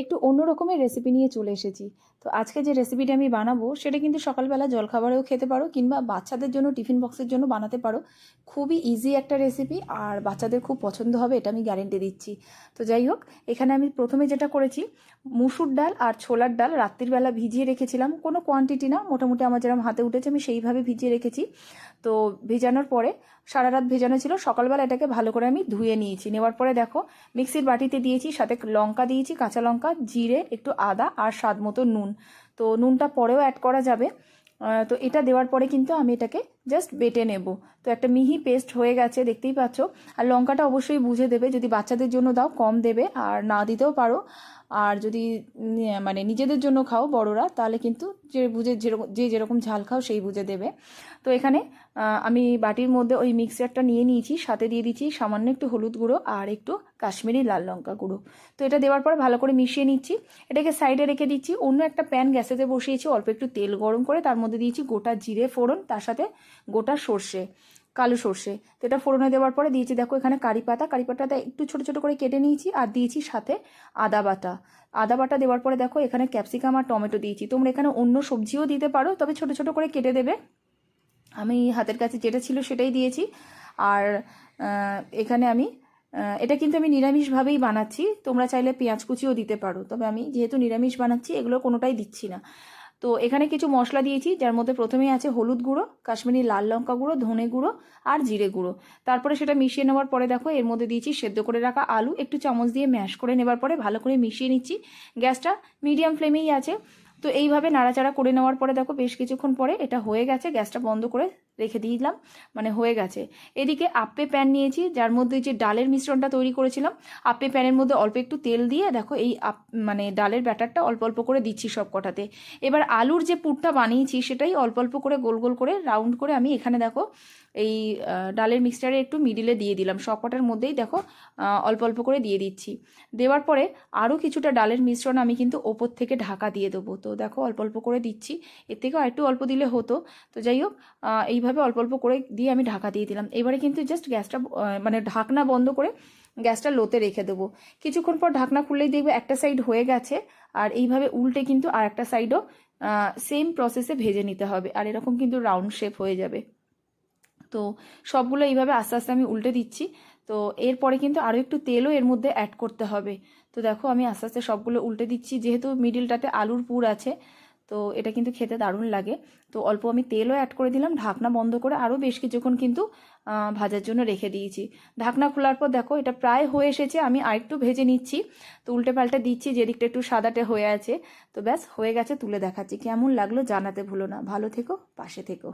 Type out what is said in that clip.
একটু অন্য রকমের রেসিপি নিয়ে চলে এসেছি। তো আজকে যে রেসিপিটা আমি বানাবো, সেটা কিন্তু সকালবেলা জলখাবারেও খেতে পারো কিংবা বাচ্চাদের জন্য টিফিন বক্সের জন্য বানাতে পারো। খুবই ইজি একটা রেসিপি আর বাচ্চাদের খুব পছন্দ হবে, এটা আমি গ্যারেন্টি দিচ্ছি। তো যাই হোক, এখানে আমি প্রথমে যেটা করেছি, মুসুর ডাল আর ছোলার ডাল রাত্রিবেলা ভিজিয়ে রেখেছিলাম। কোনো কোয়ান্টিটি না, মোটামুটি আমার যেরকম হাতে উঠেছে, আমি সেইভাবে ভিজিয়ে রেখেছি। তো ভেজানোর পরে, সারা রাত ভেজানো ছিল, সকালবেলা এটাকে ভালো করে আমি ধুয়ে নিয়েছি। নেওয়ার পরে দেখো মিক্সির বাটিতে দিয়েছি, সাথে লঙ্কা দিয়েছি, কাঁচা লঙ্কা জিরে, একটু আদা আর স্বাদ মতো নুন। তো নুনটা পরেও অ্যাড করা যাবে। তো এটা দেওয়ার পরে কিন্তু আমি এটাকে জাস্ট বেটে নেব। তো একটা মিহি পেস্ট হয়ে গেছে, দেখতেই পাচ্ছ। আর লঙ্কাটা অবশ্যই বুঝে দেবে। যদি বাচ্চাদের জন্য দাও, কম দেবে। আর না দিতেও পারো। আর যদি মানে নিজেদের জন্য খাও বড়রা, তাহলে কিন্তু যে বুঝে যেরকম, যে যেরকম ঝাল খাও সেই বুঝে দেবে। তো এখানে আমি বাটির মধ্যে ওই মিক্সারটা নিয়ে নিয়েছি, সাথে দিয়ে দিচ্ছি সামান্য একটু হলুদ গুঁড়ো আর একটু কাশ্মীরি লাল লঙ্কা গুঁড়ো। তো এটা দেওয়ার পর ভালো করে মিশিয়ে নিচ্ছি। এটাকে সাইডে রেখে দিচ্ছি, অন্য একটা প্যান গ্যাসেতে বসিয়েছি, অল্প একটু তেল গরম করে তার মধ্যে দিয়েছি গোটা জিরে ফোড়ন, তার সাথে গোটা সর্ষে। কালো সর্ষে। তো এটা ফোড়নে দেওয়ার পরে দিয়েছি, দেখো এখানে কারি পাতা। কারি পাতাটা একটু ছোট ছোট করে কেটে নিয়েছি আর দিয়েছি সাথে আদা বাটা। আদা বাটা দেওয়ার পরে দেখো এখানে ক্যাপসিকাম আর টমেটো দিয়েছি। তোমরা এখানে অন্য সবজিও দিতে পারো, তবে ছোট ছোট করে কেটে দেবে। আমি হাতের কাছে যেটা ছিল সেটাই দিয়েছি। আর এখানে আমি এটা কিন্তু আমি নিরামিষভাবেই বানাচ্ছি। তোমরা চাইলে পেঁয়াজ কুচিও দিতে পারো, তবে আমি যেহেতু নিরামিষ বানাচ্ছি, এগুলো কোনোটাই দিচ্ছি না। তো এখানে কিছু মশলা দিয়েছি, যার মধ্যে প্রথমেই আছে হলুদ গুঁড়ো, কাশ্মীরি লাল লঙ্কা গুঁড়ো, ধনে গুঁড়ো আর জিরে গুঁড়ো। তারপরে সেটা মিশিয়ে নেওয়ার পরে দেখো, এর মধ্যে দিয়েছি সেদ্ধ করে রাখা আলু। একটু চামচ দিয়ে ম্যাশ করে নেবার পরে ভালো করে মিশিয়ে নিচ্ছি। গ্যাসটা মিডিয়াম ফ্লেমেই আছে। তো এইভাবে নাড়াচাড়া করে নেওয়ার পরে দেখো বেশ কিছুক্ষণ পরে এটা হয়ে গেছে, গ্যাসটা বন্ধ করে রেখে দিলাম মানে হয়ে গেছে। এদিকে আপ্পে প্যান নিয়েছি, যার মধ্যে যে ডালের মিশ্রণটা তৈরি করেছিলাম আপ্পে প্যানের মধ্যে অল্প একটু তেল দিয়ে দেখো এই আপ মানে ডালের ব্যাটারটা অল্প অল্প করে দিচ্ছি সব কটাতে এবার আলুর যে পুরটা বানিয়েছি সেটাই অল্প অল্প করে গোল গোল করে রাউন্ড করে আমি এখানে দেখো এই ডালের মিক্সচারে একটু মিডিলে দিয়ে দিলাম সব কটার মধ্যেই দেখো অল্প অল্প করে দিয়ে দিচ্ছি। দেওয়ার পরে আরও কিছুটা ডালের মিশ্রণ আমি কিন্তু ওপর থেকে ঢাকা দিয়ে দেবো। তো দেখো অল্প অল্প করে দিচ্ছি। এর থেকেও একটু অল্প দিলে হতো। তো যাই হোক এইভাবে অল্প অল্প করে দিয়ে আমি ঢাকা দিয়ে দিলাম। এবারে কিন্তু জাস্ট গ্যাসটা মানে ঢাকনা বন্ধ করে গ্যাসটা লোতে রেখে দেবো। কিছুক্ষণ পর ঢাকনা খুললেই দেখবে একটা সাইড হয়ে গেছে। আর এইভাবে উল্টে কিন্তু আর একটা সাইডও সেম প্রসেসে ভেজে নিতে হবে। আর এরকম কিন্তু রাউন্ড শেপ হয়ে যাবে। তো সবগুলো এইভাবে আস্তে আস্তে আমি উল্টে দিচ্ছি। তো এরপরে কিন্তু আরও একটু তেলও এর মধ্যে অ্যাড করতে হবে। তো দেখো আমি আস্তে আস্তে সবগুলো উল্টে দিচ্ছি, যেহেতু মিডিলটাতে আলুর পুর আছে, তো এটা কিন্তু খেতে দারুণ লাগে। তো অল্প আমি তেলও অ্যাড করে দিলাম, ঢাকনা বন্ধ করে আরও বেশ কিছুক্ষণ কিন্তু ভাজার জন্য রেখে দিয়েছি। ঢাকনা খোলার পর দেখো এটা প্রায় হয়ে এসেছে, আমি আরেকটু ভেজে নিচ্ছি। তো উল্টে পাল্টে দিচ্ছি যেদিকটা একটু সাদাটে হয়ে আছে। তো ব্যাস হয়ে গেছে, তুলে দেখাচ্ছি। কেমন লাগল জানাতে ভুলো না। ভালো থেকো, পাশে থেকো।